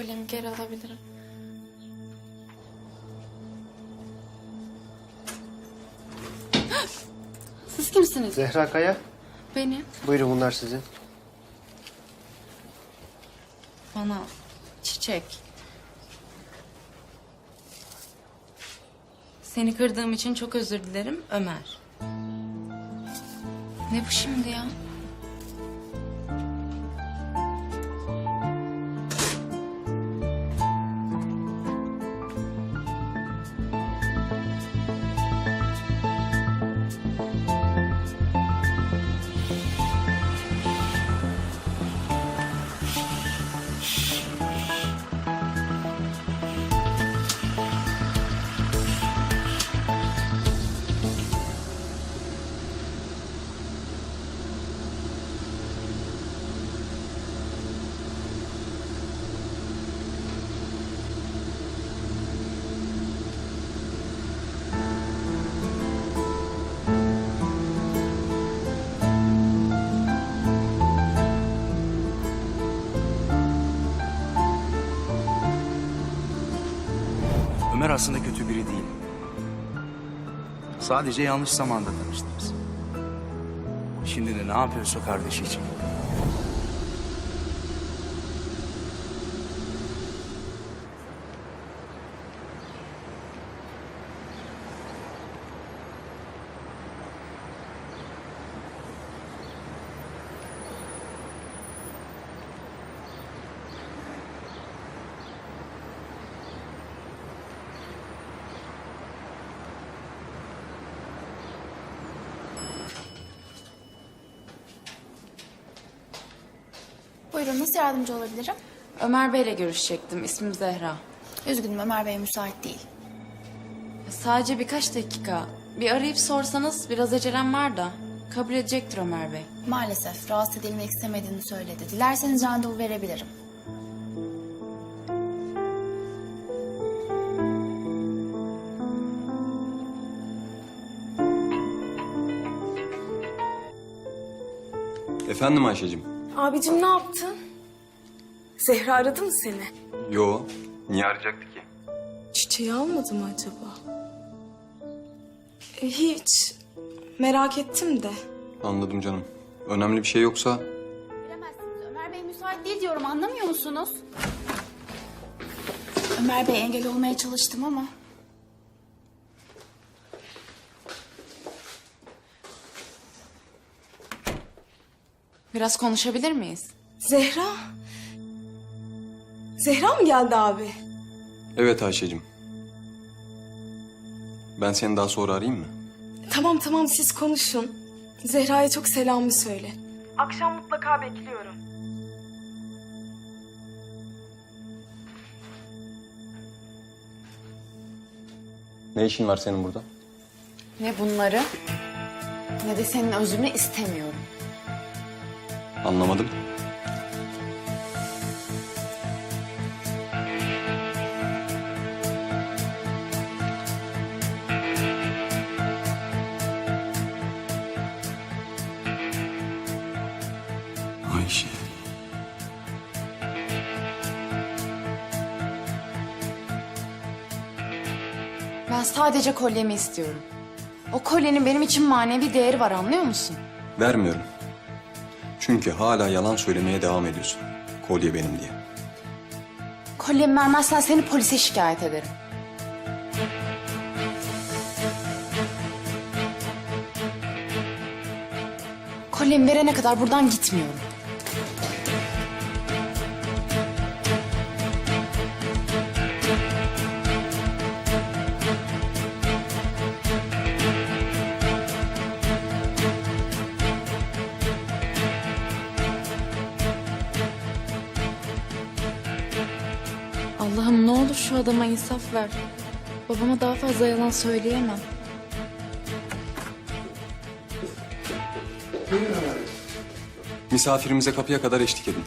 kolyemi geri alabilirim. Siz kimsiniz? Zehra Kaya. Benim. Buyurun bunlar sizin. Bana çiçek. Seni kırdığım için çok özür dilerim Ömer. Ne bu şimdi ya? Ömer aslında kötü biri değil. Sadece yanlış zamanda tanıştınız. Şimdi de ne yapıyorsa kardeşi için. Buyurun nasıl yardımcı olabilirim? Ömer Bey'le görüşecektim. İsmim Zehra. Üzgünüm Ömer Bey müsait değil. Sadece birkaç dakika. Bir arayıp sorsanız biraz acelem var da. Kabul edecektir Ömer Bey. Maalesef rahatsız edilmek istemediğini söyledi. Dilerseniz randevu verebilirim. Efendim Ayşe'cim? Abicim ne yaptın? Zehra aradı mı seni? Yo. Niye arayacaktı ki? Çiçeği almadı mı acaba? E, hiç. Merak ettim de. Anladım canım. Önemli bir şey yoksa Bilemezsiniz. Ömer Bey müsait değil diyorum anlamıyor musunuz? Ömer Bey engel olmaya çalıştım ama. Biraz konuşabilir miyiz? Zehra? Zehra mı geldi abi? evet Ayşe'cim. Ben seni daha sonra arayayım mı? Tamam tamam siz konuşun. Zehra'ya çok selamı söyle. Akşam mutlaka bekliyorum. Ne işin var senin burada? Ne bunları ne de senin özünü istemiyorum. Anlamadım. Ayşe. Ben sadece kolyemi istiyorum. O kolyenin benim için manevi değeri var anlıyor musun? Vermiyorum. Çünkü hala yalan söylemeye devam ediyorsun. Kolye benim diye. Kolyemi vermezsen seni polise şikayet ederim. Kolyemi verene kadar buradan gitmiyorum. Allah'ım ne olur şu adama insaf ver. Babama daha fazla yalan söyleyemem. Misafirimize kapıya kadar eşlik edin.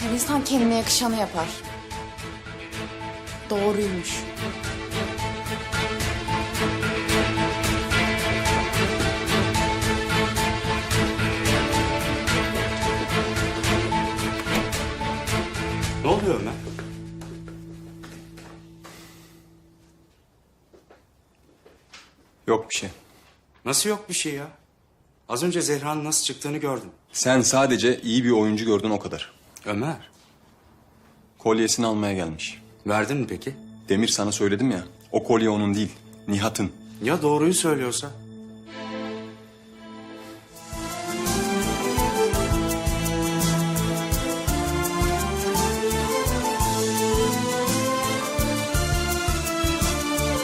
Her insan kendine yakışanı yapar. Doğruymuş. Oluyor Ömer? Yok bir şey. Nasıl yok bir şey ya? Az önce Zehra'nın nasıl çıktığını gördüm. Sen sadece iyi bir oyuncu gördün o kadar. Ömer, Kolyesini almaya gelmiş. verdin mi peki? Demir sana söyledim ya. O kolye onun değil. Nihat'ın. Ya doğruyu söylüyorsa?